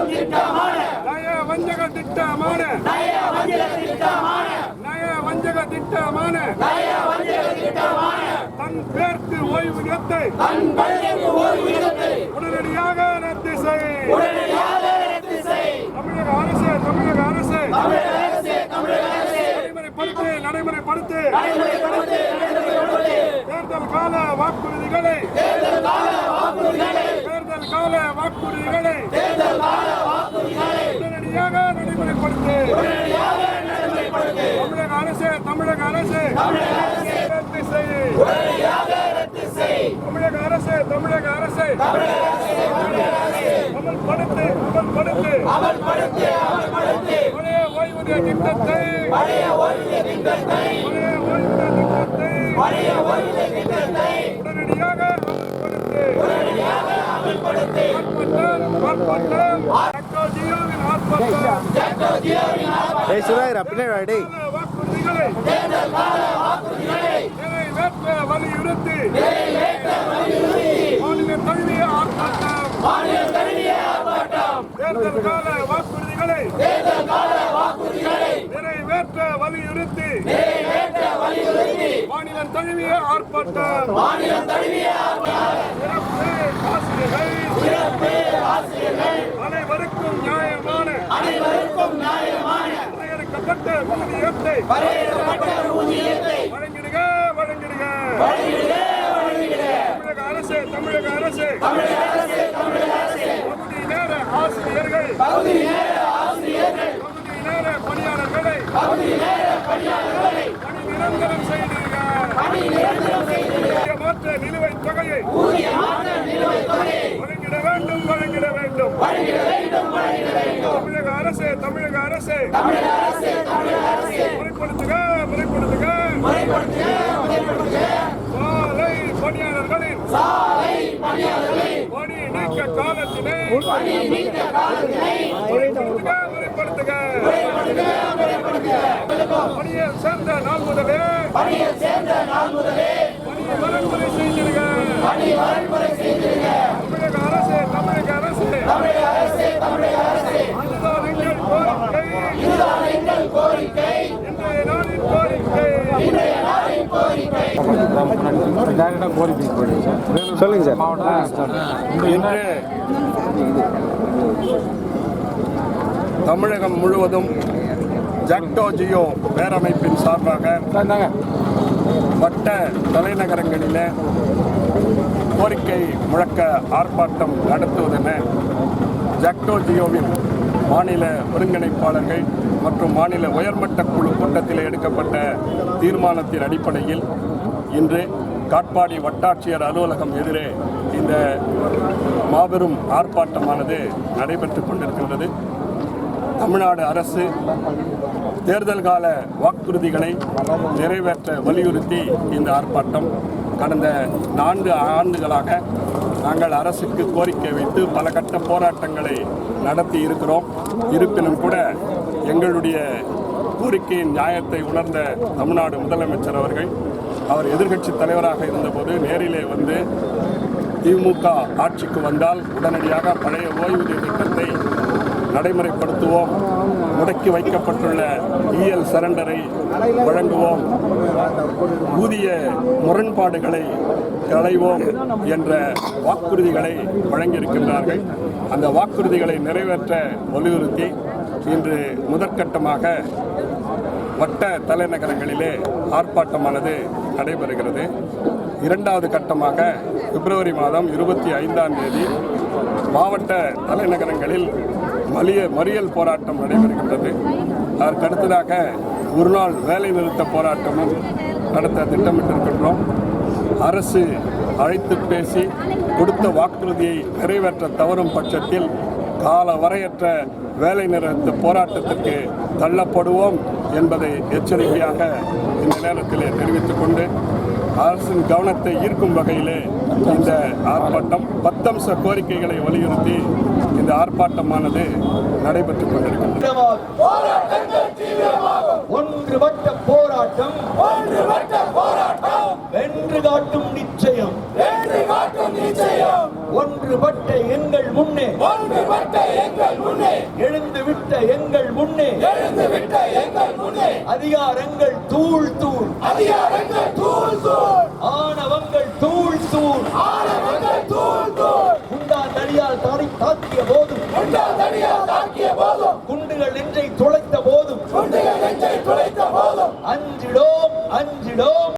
திட்டமான நய வஞ்சக திட்டமான நய வஞ்சக திட்டமான நய வஞ்சக திட்டமான தன் பேர்க்கு ஓய்வு நிலத்தை தன் பள்ளிக்கு ஓய்வு நிலத்தை உடனடியாக ரத்து செய். உடனடியாக ரத்து செய். தமிழக அரசு தமிழக அரசு. தமிழக நடைமுறைப்படுத்தி. தேர்தல் கால வாக்குறுதிகளை. தேர்தல் கால வாக்குறுதிகளை. உடனடியாக நடைமுறைப்படுத்து. தமிழக அரசு தமிழக அரசு. ரத்து செய். தமிழக அரசு தமிழக அரசு. அமல்படுத்து அமல்படுத்து. பழைய ஓய்வூதிய திட்டத்தை பழைய ஓய்வூதிய திட்டத்தை உடனடியாக அமல்படுத்தி ஆர்ப்பாட்டம் ஆர்ப்பாட்டம் அப்படியே வலியுறுத்தி மாநில ஆர்ப்பாட்டம் தேர்தல் கால வாக்குறுதிகளை தேர்தல் கால மாநிலம் தழுவிய ஆர்ப்பாட்டம் சிறப்பு ஆசிரியர்கள் அனைவருக்கும் நியாயமான வரையறுக்கப்பட்ட ஊதியத்தை வழங்கிடுக வழங்கிடுக. தமிழக அரசு தமிழக அரசு. பகுதி நேர ஆசிரியர்கள் பகுதி நேர பணியாளர்களை பணி நிரந்தரம் செய்திருக்க மாற்ற நிலுவைத் தொகையை வழங்கிட வேண்டும் வழங்கிட வேண்டும் தமிழக அரசு தமிழக அரசு. முறைப்படுத்துக முறைப்படுத்துக. சாலை பணியாளர்களின் பணி நீக்க காலத்தினை முறைப்படுத்துக முறைப்படுத்துக. பணியை சேர்ந்த நாள் முதலே பணியை வரைமுறை செய்திருக்க தமிழக அரசு தமிழக அரசு அதுதான் எங்கள் கோரிக்கை இன்றைய நாளின் கோரிக்கை சொல்லுங்க சார். தமிழகம் முழுவதும் ஜாக்டோ ஜியோ பேரமைப்பின் சார்பாக வட்ட தலைநகரங்களில் கோரிக்கை முழக்க ஆர்ப்பாட்டம் நடத்துவதென ஜாக்டோ ஜியோவின் மாநில ஒருங்கிணைப்பாளர்கள் மற்றும் மாநில உயர்மட்ட குழு கூட்டத்தில் எடுக்கப்பட்ட தீர்மானத்தின் அடிப்படையில் இன்று காட்பாடி வட்டாட்சியர் அலுவலகம் எதிரே இந்த மாபெரும் ஆர்ப்பாட்டமானது நடைபெற்று கொண்டிருக்கின்றது. தமிழ்நாடு அரசு தேர்தல் கால வாக்குறுதிகளை நிறைவேற்ற வலியுறுத்தி இந்த ஆர்ப்பாட்டம். கடந்த நான்கு ஆண்டுகளாக நாங்கள் அரசுக்கு கோரிக்கை வைத்து பல கட்ட போராட்டங்களை நடத்தி இருக்கிறோம். இருப்பினும் கூட எங்களுடைய கோரிக்கையின் நியாயத்தை உணர்ந்த தமிழ்நாடு முதலமைச்சர் அவர்கள் அவர் எதிர்க்கட்சி தலைவராக இருந்தபோது நேரிலே வந்து திமுக ஆட்சிக்கு வந்தால் உடனடியாக பழைய ஓய்வூதிய திட்டத்தை நடைமுறைப்படுத்துவோம். முடக்கி வைக்கப்பட்டுள்ள இஎல் சரண்டரை வழங்குவோம். ஊதிய முரண்பாடுகளை களைவோம் என்ற வாக்குறுதிகளை வழங்கியிருக்கின்றார்கள். அந்த வாக்குறுதிகளை நிறைவேற்ற வலியுறுத்தி இன்று முதற்கட்டமாக வட்ட தலைநகரங்களிலே ஆர்ப்பாட்டமானது நடைபெறுகிறது. இரண்டாவது கட்டமாக பிப்ரவரி மாதம் இருபத்தி ஐந்தாம் தேதி மாவட்ட தலைநகரங்களில் மலிய மறியல் போராட்டம் நடைபெறுகின்றது. அதற்கடுத்ததாக ஒரு நாள் வேலை நிறுத்த போராட்டமும் நடத்த திட்டமிட்டிருக்கின்றோம். அரசு அழைத்து பேசி கொடுத்த வாக்குறுதியை நிறைவேற்ற தவறும் பட்சத்தில் கால வரையற்ற வேலை நிறுத்த போராட்டத்திற்கு தள்ளப்படுவோம் என்பதை எச்சரிக்கையாக இந்த நேரத்தில் தெரிவித்துக் கொண்டு அரசின் கவனத்தை ஈர்க்கும் வகையிலே இந்த ஆர்ப்பாட்டம் பத்தம்ச கோரிக்கைகளை வலியுறுத்தி இந்த ஆர்ப்பாட்டமானது நடைபெற்றுக் கொண்டிருக்கிறது. ஒன்றுபட்ட போராட்டம். முன்னே. வாழ்வு வட்ட எங்கள் முன்னே. எழுந்து விட்ட எங்கள் முன்னே. எழுந்து விட்ட எங்கள் முன்னே. அதிகாரங்கள் தூள் தூள். அதிகாரங்கள் தூள் தூள். ஆணவங்கள் தூள் தூள். ஆணவங்கள் தூள் தூள். குண்டா தடியால் தாடி தாக்கிய போதும். குண்டா தடியால் தாக்கிய போதும். குண்டுகள் நெஞ்சை துளைத்த போதும். குண்டுகள் நெஞ்சை துளைத்த போதும். அஞ்சிடோம் அஞ்சிடோம்.